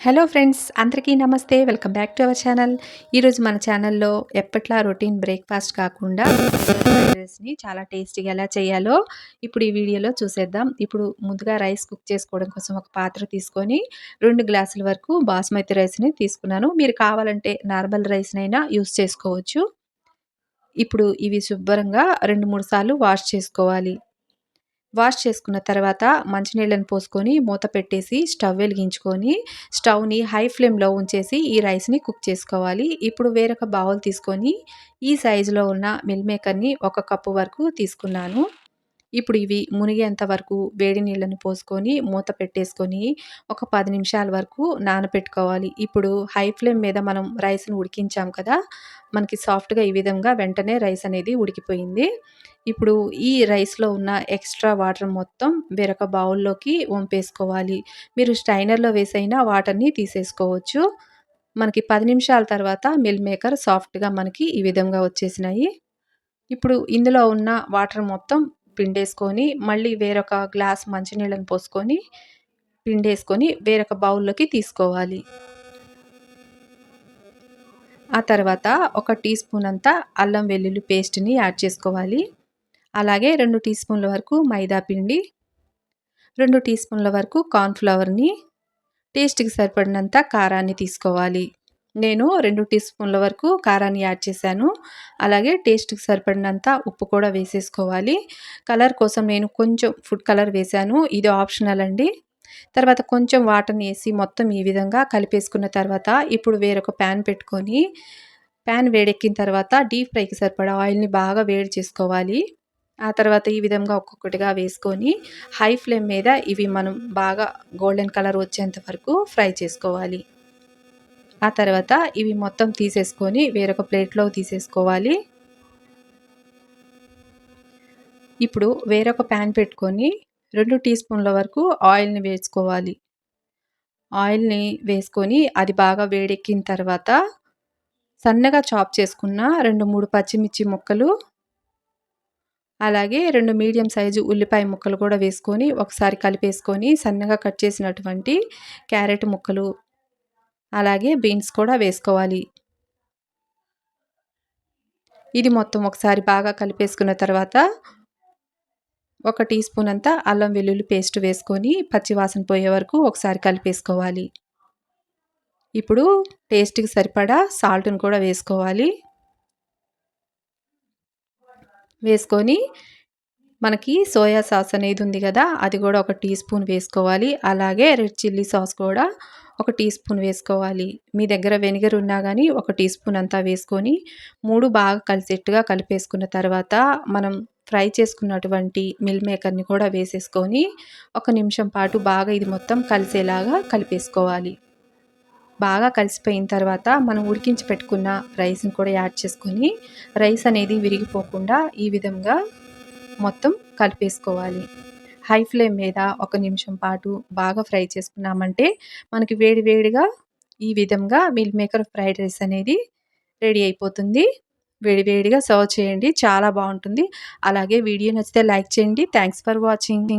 Hello friends అందరికీ నమస్తే. Welcome back to our channel ఈరోజు మన ఛానల్లో ఎప్పట్లా రొటీన్ బ్రేక్ఫాస్ట్ కాకుండా రైస్ని చాలా టేస్టీగా ఎలా చేయాలో ఇప్పుడు ఈ వీడియోలో చూసేద్దాం. ఇప్పుడు ముందుగా రైస్ కుక్ చేసుకోవడం కోసం ఒక పాత్ర తీసుకొని రెండు గ్లాసుల వరకు బాస్మతి రైస్ని తీసుకున్నాను. మీరు కావాలంటే నార్మల్ రైస్నైనా యూస్ చేసుకోవచ్చు. ఇప్పుడు ఇవి శుభ్రంగా రెండు మూడు సార్లు వాష్ చేసుకోవాలి. వాష్ చేసుకున్న తర్వాత మంచినీళ్ళని పోసుకొని మూత పెట్టేసి స్టవ్ వెలిగించుకొని స్టవ్ని హై ఫ్లేమ్లో ఉంచేసి ఈ రైస్ని కుక్ చేసుకోవాలి. ఇప్పుడు వేరొక బౌల్ తీసుకొని ఈ సైజులో ఉన్న మిల్ మేకర్ని ఒక కప్పు వరకు తీసుకున్నాను. ఇప్పుడు ఇవి మునిగేంత వరకు వేడి నీళ్ళని పోసుకొని మూత పెట్టేసుకొని ఒక పది నిమిషాల వరకు నానపెట్టుకోవాలి. ఇప్పుడు హై ఫ్లేమ్ మీద మనం రైస్ని ఉడికించాం కదా మనకి సాఫ్ట్గా ఈ విధంగా వెంటనే రైస్ అనేది ఉడికిపోయింది. ఇప్పుడు ఈ రైస్లో ఉన్న ఎక్స్ట్రా వాటర్ మొత్తం వేరొక బౌల్లోకి వంపేసుకోవాలి. మీరు స్టైనర్లో వేసైనా వాటర్ని తీసేసుకోవచ్చు. మనకి పది నిమిషాల తర్వాత మిల్ మేకర్ సాఫ్ట్గా మనకి ఈ విధంగా వచ్చేసినాయి. ఇప్పుడు ఇందులో ఉన్న వాటర్ మొత్తం పిండేసుకొని మళ్ళీ వేరొక గ్లాస్ మంచినీళ్ళని పోసుకొని పిండేసుకొని వేరొక బౌల్లోకి తీసుకోవాలి. ఆ తర్వాత ఒక టీ స్పూన్ అంతా అల్లం వెల్లుల్లి పేస్ట్ని యాడ్ చేసుకోవాలి. అలాగే రెండు టీ స్పూన్ల వరకు మైదా పిండి రెండు టీ స్పూన్ల వరకు కార్న్ఫ్లవర్ని టేస్ట్కి సరిపడినంత కారాన్ని తీసుకోవాలి. నేను రెండు టీ స్పూన్ల వరకు కారాన్ని యాడ్ చేశాను. అలాగే టేస్ట్కి సరిపడినంత ఉప్పు కూడా వేసేసుకోవాలి. కలర్ కోసం నేను కొంచెం ఫుడ్ కలర్ వేశాను. ఇది ఆప్షనల్ అండి. తర్వాత కొంచెం వాటర్ని వేసి మొత్తం ఈ విధంగా కలిపేసుకున్న తర్వాత ఇప్పుడు వేరొక ప్యాన్ పెట్టుకొని ప్యాన్ వేడెక్కిన తర్వాత డీప్ ఫ్రైకి సరిపడా ఆయిల్ని బాగా వేడి చేసుకోవాలి. ఆ తర్వాత ఈ విధంగా ఒక్కొక్కటిగా వేసుకొని హై ఫ్లేమ్ మీద ఇవి మనం బాగా గోల్డెన్ కలర్ వచ్చేంత వరకు ఫ్రై చేసుకోవాలి. ఆ తర్వాత ఇవి మొత్తం తీసేసుకొని వేరొక ప్లేట్లో తీసేసుకోవాలి. ఇప్పుడు వేరొక ప్యాన్ పెట్టుకొని రెండు టీ స్పూన్ల వరకు ఆయిల్ని వేసుకోవాలి. ఆయిల్ని వేసుకొని అది బాగా వేడెక్కిన తర్వాత సన్నగా చాప్ చేసుకున్న రెండు మూడు పచ్చిమిర్చి ముక్కలు అలాగే రెండు మీడియం సైజు ఉల్లిపాయ ముక్కలు కూడా వేసుకొని ఒకసారి కలిపేసుకొని సన్నగా కట్ చేసినటువంటి క్యారెట్ ముక్కలు అలాగే బీన్స్ కూడా వేసుకోవాలి. ఇది మొత్తం ఒకసారి బాగా కలిపేసుకున్న తర్వాత ఒక టీ స్పూన్ అంతా అల్లం వెల్లుల్లి పేస్ట్ వేసుకొని పచ్చివాసన పోయే వరకు ఒకసారి కలిపేసుకోవాలి. ఇప్పుడు టేస్ట్కి సరిపడా సాల్ట్ని కూడా వేసుకోవాలి. వేసుకొని మనకి సోయా సాస్ అనేది ఉంది కదా అది కూడా ఒక టీ స్పూన్ వేసుకోవాలి. అలాగే రెడ్ చిల్లీ సాస్ కూడా ఒక టీ స్పూన్ వేసుకోవాలి. మీ దగ్గర వెనిగర్ ఉన్నా కానీ ఒక టీ స్పూన్ అంతా వేసుకొని మూడు బాగా కలిసేట్టుగా కలిపేసుకున్న తర్వాత మనం ఫ్రై చేసుకున్నటువంటి మిల్ మేకర్ని కూడా వేసేసుకొని ఒక నిమిషం పాటు బాగా ఇది మొత్తం కలిసేలాగా కలిపేసుకోవాలి. బాగా కలిసిపోయిన తర్వాత మనం ఉడికించి పెట్టుకున్న రైస్ని కూడా యాడ్ చేసుకొని రైస్ అనేది విరిగిపోకుండా ఈ విధంగా మొత్తం కలిపేసుకోవాలి. హై ఫ్లేమ్ మీద ఒక నిమిషం పాటు బాగా ఫ్రై చేసుకున్నామంటే మనకి వేడి వేడిగా ఈ విధంగా మిల్ మేకర్ ఫ్రైడ్ రైస్ అనేది రెడీ అయిపోతుంది. వేడివేడిగా సర్వ్ చేయండి. చాలా బాగుంటుంది. అలాగే వీడియో నచ్చితే లైక్ చేయండి. Thanks for watching.